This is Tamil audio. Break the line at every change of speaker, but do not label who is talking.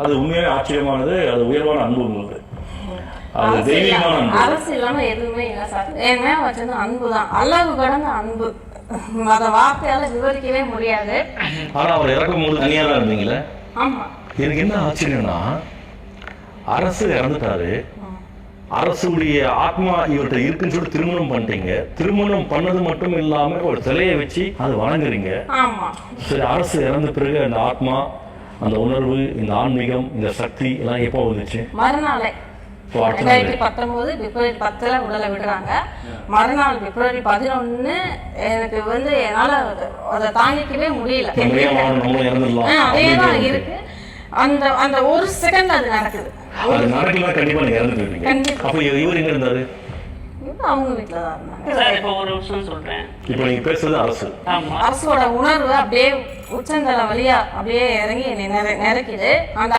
அது உண்மையாவே ஆச்சரியமானது அது உயர்வான அன்பு உங்களுக்கு. அது
அரசு
தெய்வீகமான அன்பு.
அரசு இல்லாம எதுவுமே இல்லை சார். மேல வச்சது அன்பு தான். அளவு கடந்த அன்பு. அதை வார்த்தையால விவரிக்கவே முடியாது.
ஆனா அவர் இறக்கும் போது தனியா தான் இருந்தீங்களே?
ஆமா.
எனக்கு என்ன ஆச்சரியம்னா அரசு இறந்துட்டாரு. அரசுடைய ஆத்மா இவர்கிட்ட இருக்குன்னு சொல்லி திருமணம் பண்ணிட்டீங்க. திருமணம் பண்ணது மட்டும் இல்லாம ஒரு சிலையை வச்சு அது வணங்குறீங்க.
ஆமா.
சரி அரசு இறந்த பிறகு அந்த ஆத்மா அந்த உணர்வு இந்த ஆன்மீகம் இந்த சக்தி எல்லாம் எப்போ வந்துச்சு?
மறுநாளே. ரெண்டாயிரத்தி பத்தொன்பது பிப்ரவரி பத்துல உடலை விடுறாங்க. மறுநாள் பிப்ரவரி பதினொன்னு எனக்கு வந்து என்னால அதை- தாங்கிக்கவே முடியல. அதே தான் இருக்கு. அந்த அந்த ஒரு செகண்ட் அது நடக்குது.
அது
அவங்க வீட்டுல தான் இருந்தாங்க.
சார் இப்போ ஒரு விஷயம் சொல்றேன்.
இப்போ நீங்க பேசுறது அரசு.
ஆமா.
அரசோட உணர்வு அப்படியே உச்சந்தலை வழியா அப்படியே இறங்கி என்னை நிறை- நிறைக்குது அந்த